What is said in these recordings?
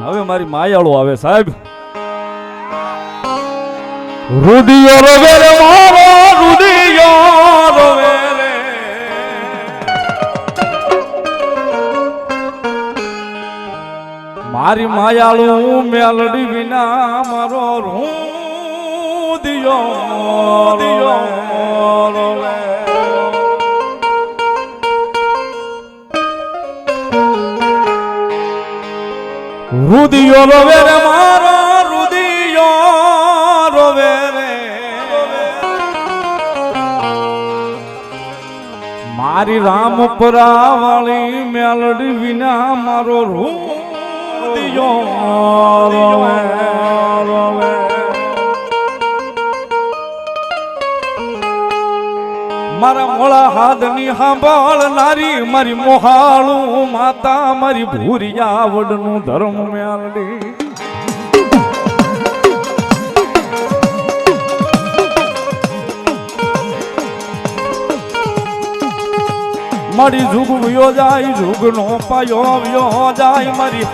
હવે મારી માયાળો આવે સાહેબ. રુદિયો રવે રે મારો રુદિયો રવે રે. મારી માયાળું મેલડી વિના મારો રુદિયો રુદિયો રોવે રે મારો રુદિયો રોવે રે. મારી રામપરા વાળી મેલડી વિના મારો રુદિયો રોવે રોવે મારા મોળા હાથની સાંભળનારી મારી મોહાળું માતા, મારી ભૂરિયા વડનું ધર્મ મ્યાલડી મારી જુગ વયો જાય, ઝુગનો પાયો વ્યો જાય, મારી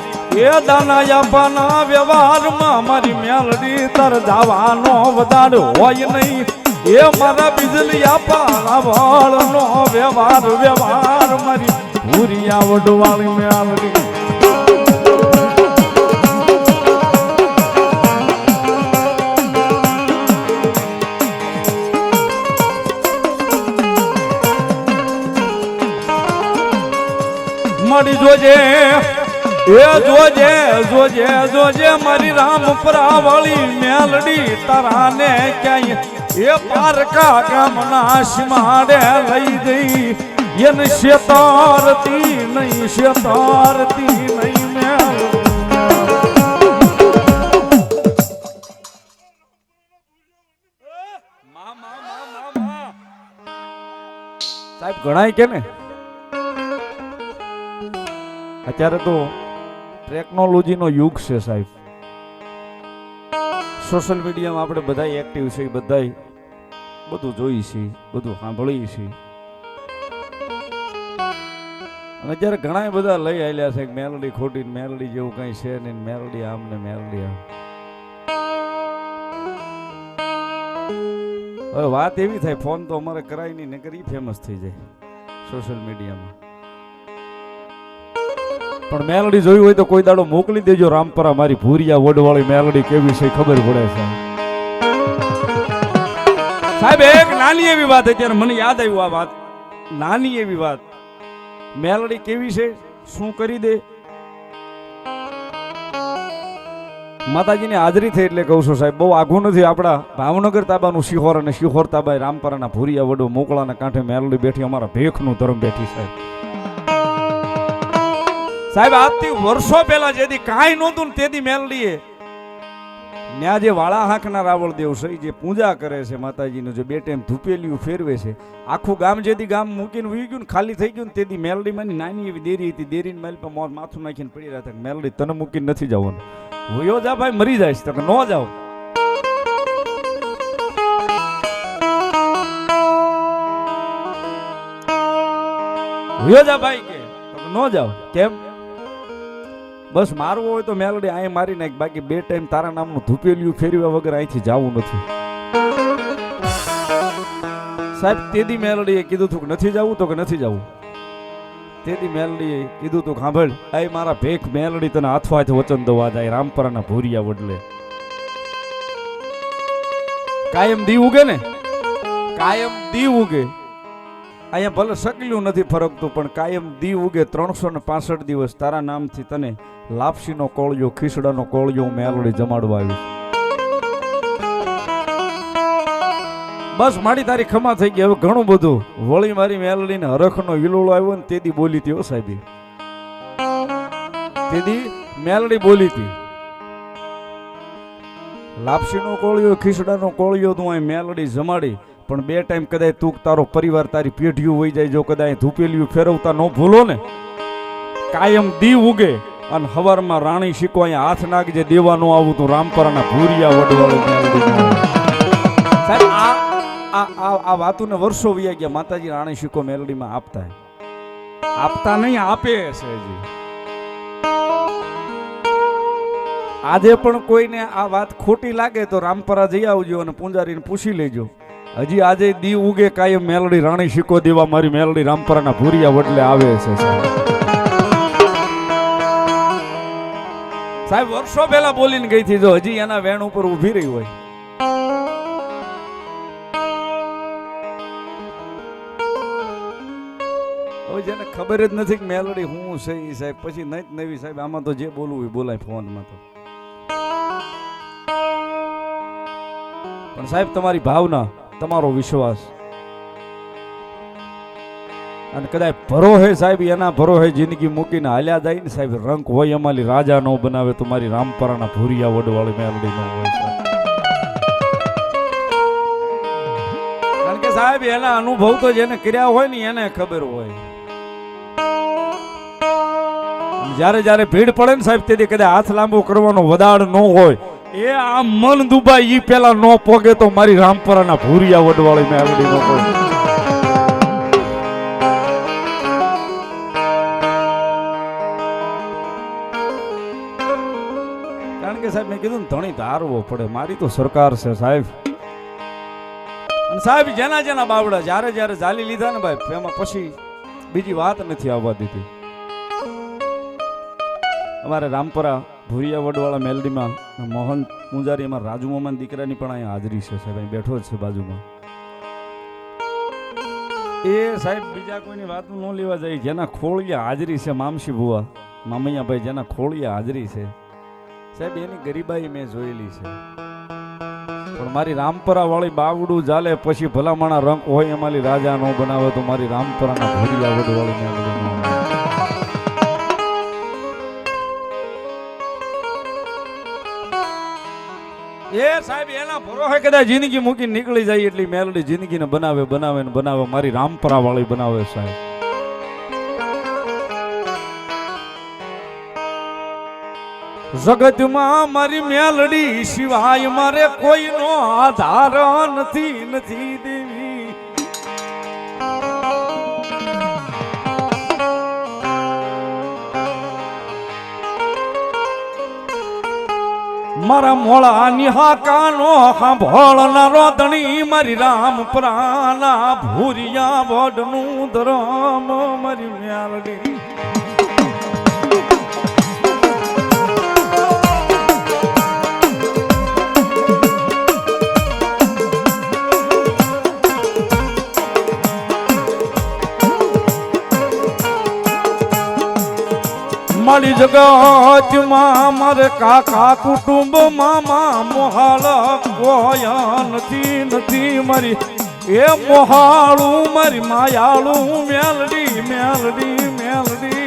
એ દાના યાપાના વ્યવહારમાં મારી મેલડી તર જવાનો વધાર હોય નહીં. એ મારા બીજલી આપા વળનો વ્યવહાર વ્યવહાર મારી ભૂરિયા વડવાળી મેલડી મળી જોજે. એ જોજે જોજે જોજે, મારી રામપરા વાળી મેલડી તારાને ક્યાંય? એ પારકા ગામના સીમાડે લઈ ગઈ. એને શેતારતી નહીં શેતારતી નહીં મેલડી સાહેબ, ગણાય કે ને અત્યારે તો ટેકનોલોજીનો યુગ છે સાહેબ. સોશિયલ મીડિયામાં આપણે બધા એક્ટિવ છે બધા બધું જોઈ છીએ, બધું સાંભળીએ છીએ. અને અત્યારે ઘણા બધા લઈ આવેલા છે મેલડી ખોટી મેલડી જેવું કઈ છે નહીં મેલડી આમ ને મેલડી આમ. હવે વાત એવી થાય ફોન તો અમારે કરાય નહીં નગર ઈ ફેમસ થઈ જાય સોશિયલ મીડિયામાં પણ મેલડી જોઈ હોય તો કોઈ દાડો મોકલી દેજો. રામપરા મારી ભૂરિયા વડવાળી મેલડી કેવી છે ખબર પડે છે. સાહેબ, એક નાની એવી વાત અત્યારે મને યાદ આવ્યું આ વાત. નાની એવી વાત. મેલડી કેવી છે? શું કરી દે? માતાજીની હાજરી થઈ એટલે કહું છું સાહેબ, બહુ આઘું નથી આપણા ભાવનગર તાબાનું શિહોર અને શિહોર તાબા રામપરાના ભૂરિયા વડો મોકળાના કાંઠે મેલડી બેઠી, અમારા ભેખનું ધર્મ બેઠી સાહેબ. સાહેબ, આજથી વર્ષો પહેલા જેથી કાંઈ નહોતું તેથી મેલડીએ ત્યાં જે વાળા હાંકના રાવળ દેવ છે જે પૂજા કરે છે માતાજીનું, જે બે ટાઈમ ધૂપેલિયું ફેરવે છે. આખું ગામ જેથી ગામ મૂકીને ઉઈ ગયું ને ખાલી થઈ ગયું ને તેથી મેલડીમાંની નાની એવી દેરી હતી. દેરીને મેલ પર મોર માથું નાખીને પડી રહ્યા હતા મેલડી, તને મૂકીને નથી જવાનું. વયો જા ભાઈ, મરી જાય તો કે ન જાઓ વયો જા ભાઈ કે ન જાઓ કેમ? બસ મારવું હોય તો મેલડી અહીં મારી નાખ બાકી બે ટાઈમ તારા નામનું ધૂપેલિયું ફેરવ્યા વગર અહીંથી જવું નથી. સાહેબ તેદી મેલડીએ કીધું તું કે નથી જવું તો કે નથી જવું? તેદી મેલડીએ કીધું તું સાંભળ આય મારા ભેખ મેલડી તને હાથવા હાથ વચન દવા જાય રામપરાના ભૂરિયા વડલે. કાયમ દી ઉગે ને? કાયમ દી ઉગે. અહીંયા ભલે સકલ્યું નથી ફરકતું, પણ કાયમ દી ઉગે ત્રણસો ને પાસઠ દિવસ તારા નામથી તને લાપસીનો કોળિયો, ખીસડાનો કોળિયો હું મેલડી જમાડવા આવી. બસ મારી તારી ખમા થઈ ગઈ. હવે ઘણું બધું. વળી મારી મેલડીને હરખનો હિલોળો આવ્યો ને તેદી બોલી હતી સાહેબ. તેદી મેલડી બોલી હતી. લાપસીનો કોળિયો, ખીસડાનો કોળિયો તું અહીં મેલડી જમાડી. પણ બે ટાઈમ કદાચ તું તારો પરિવાર તારી પેઢીઓ હોઈ જાય જો કદાચ ધૂપેલિયું ફેરવતા ન ભૂલો ને. કાયમ દી ઉગે. અને હવારમાં રાણી શીખો અહીંયા હાથ નાખજે જે દેવાનું આવું તું રામપરાના ભૂરિયા વડવાળું આ આ આ વાતુને વર્ષો વયા ગયા, માતાજી રાણી શીખો મેલડીમાં આપતા આપતા નહીં, આપે છે આજે પણ કોઈને આ વાત ખોટી લાગે તો રામપરા જઈ આવજો અને પૂંજારીને પૂછી લેજો. હજી આજે દી ઉગે કાયમ મેલડી રાણી શીખો દેવા મારી મેલડી રામપરાના ભૂરિયા વડલે આવે છે સાહેબ, વર્ષો પહેલા બોલીને ગઈ હતી જો, હજી એના વેણ ઉપર ઊભી રહી હોય. હવે જેને ખબર જ નથી કે મેલડી હું છે એ સાહેબ, પછી નહીં નવી સાહેબ, આમાં તો જે બોલવું એ બોલાય ફોનમાં તો. પણ સાહેબ, તમારી ભાવના, તમારો વિશ્વાસ અને કદાચ ભરો હે સાહેબ, એના ભરો હે જિંદગી મૂકીને હાલ્યા જાય ને સાહેબ રંગ હોય અમારી રાજા નો બનાવે તો મારી રામપરાના ભૂરિયા વડવાળી મેલડી નો હોય કારણ કે સાહેબ, એના અનુભવ તો જેને કર્યા હોય ને એને ખબર હોય. જ્યારે જ્યારે ભીડ પડે ને સાહેબ, તેથી કદાચ હાથ લાંબો કરવાનો વદાડ ન હોય. એ આ મન દુબાઈ ઈ પેલા નો પોગે તો મારી રામપરાના ભૂરિયા વડવાળી મેલડી નો હોય. ધણી ધારવો પડે. મારી તો સરકાર છે સાહેબ. સાહેબ, જેના જેના બાવડા જ્યારે જ્યારે ઝાલી લીધા ને ભાઈ, એમાં પછી બીજી વાત નથી આવવા દીધી. અમારે રામપરા ભૂરિયા વડવાળા મેલડીમાં મોહન પૂજારી એમાં રાજુ મામાના દીકરાની પણ અહીંયા હાજરી છે સાહેબ. અહીં બેઠો જ છે બાજુમાં. એ સાહેબ, બીજા કોઈની વાત ન લેવા જાય. જેના ખોળિયા હાજરી છે મામસી ભુવા મામૈયા ભાઈ જેના ખોળિયા હાજરી છે. સાહેબ, એની ગરીબાઈ મેં જોયેલી છે. પણ મારી રામપરા વાળી બાવડું ચાલે પછી ભલામણા રંગ હોય એમાં રાજા નો બનાવે તો મારી રામપરાના મેલડી નો એ સાહેબ, એના ભરોસે કદાચ જિંદગી મૂકી નીકળી જાય એટલી મેલડી જિંદગીને બનાવે બનાવે ને બનાવે, મારી રામપરા વાળી બનાવે સાહેબ. જગતમાં મારી મેલડી સિવાય મારે કોઈનો આધાર નથી નથી દેવી. મારા મોળા નિહાકાનો સાંભળનારો ધણી મારી રામ પ્રાના ભૂરિયા વડનું ધરમ મારી મેલડી. મારી જગતમાં મારે કાકા કુટુંબ મામા મોહાળ કોયા નથી નથી મારી. એ મોહાળું મારી માયાળું, મેલડી મેલડી મેલડી.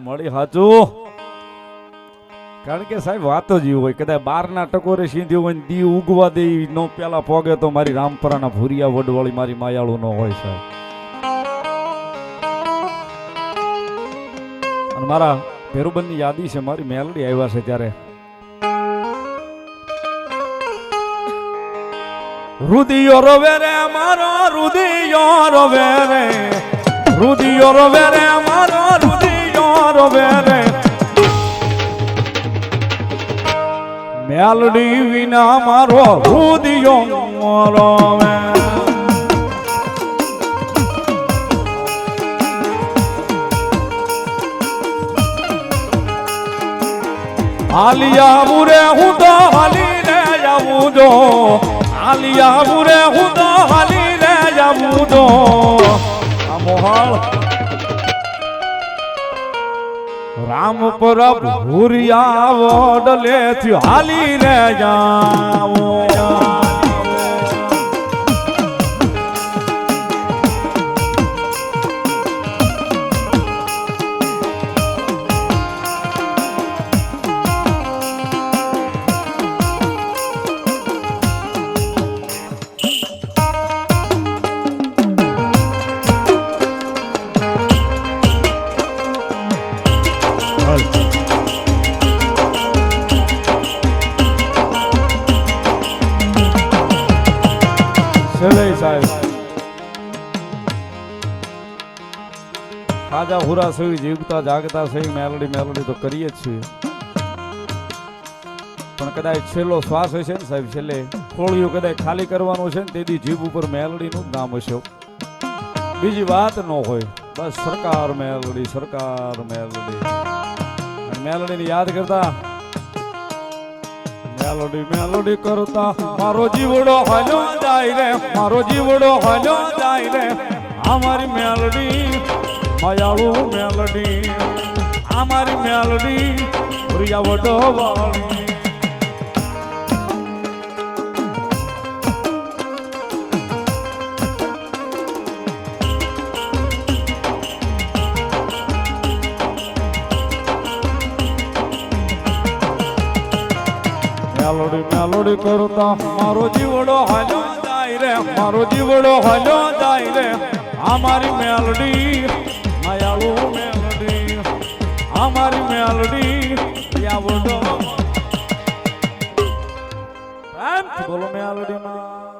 સાચું મળી. હાચું. કારણ કે સાહેબ, વાતો જ હોય, કદાચ બારના ટકોરે સીધ્યું હોય દી ઉગવા દે નો પેલા પોગે તો મારી રામપરાના ભૂરિયા વડવાળી મારી માયાળુ નો હોય સાહેબ. અને મારા ભેરુબંધની યાદી છે, મારી મેલડી આવ્યા છે ત્યારે. રુદિયો રોવે રે મારો, રુદિયો રોવે રે. રુદિયો રોવે રે મારો રુદિયો રોવે રે મેલડી વિના મારો રુદિયો રોવે હાલી આવું રે હું તો હાલી રે આવું જો હાલી આવું રે હું તો હાલી રે આવું જો આ મોહાળ રામ પર ભૂરિયા વડલે હાલી રે ખાજા હુરા સહી જીવતા જાગતા સહી મેલડી મેલડી તો કરીએ જ છીએ. પણ કદાચ છેલ્લો શ્વાસ હશે ને સાહેબ, છેલ્લે ખોળિયું કદાચ ખાલી કરવાનું છે ને તેથી જીભ ઉપર મેલડીનું નામ હશે. બીજી વાત ન હોય, બસ સરકાર મેલડી સરકાર મેલડી. મેલડીને યાદ કરતા, મેલોડી મેલોડી કરતા, મારો જીવડો હલો જાય રે, મારો જીવડો હલો જાય રે અમારી મેલડી માયાળુ મેલડી અમારી મેલડી પ્રિયા વડો વાળી મેલોડી મેલોડી કરતા મારો જીવડો હાલ્યો જાય રે મારો જીવડો હાલ્યો જાય રે અમારી મેલડી માયાળુ મેલડી અમારી મેલડી. પ્રેમથી બોલો. મેલડી માં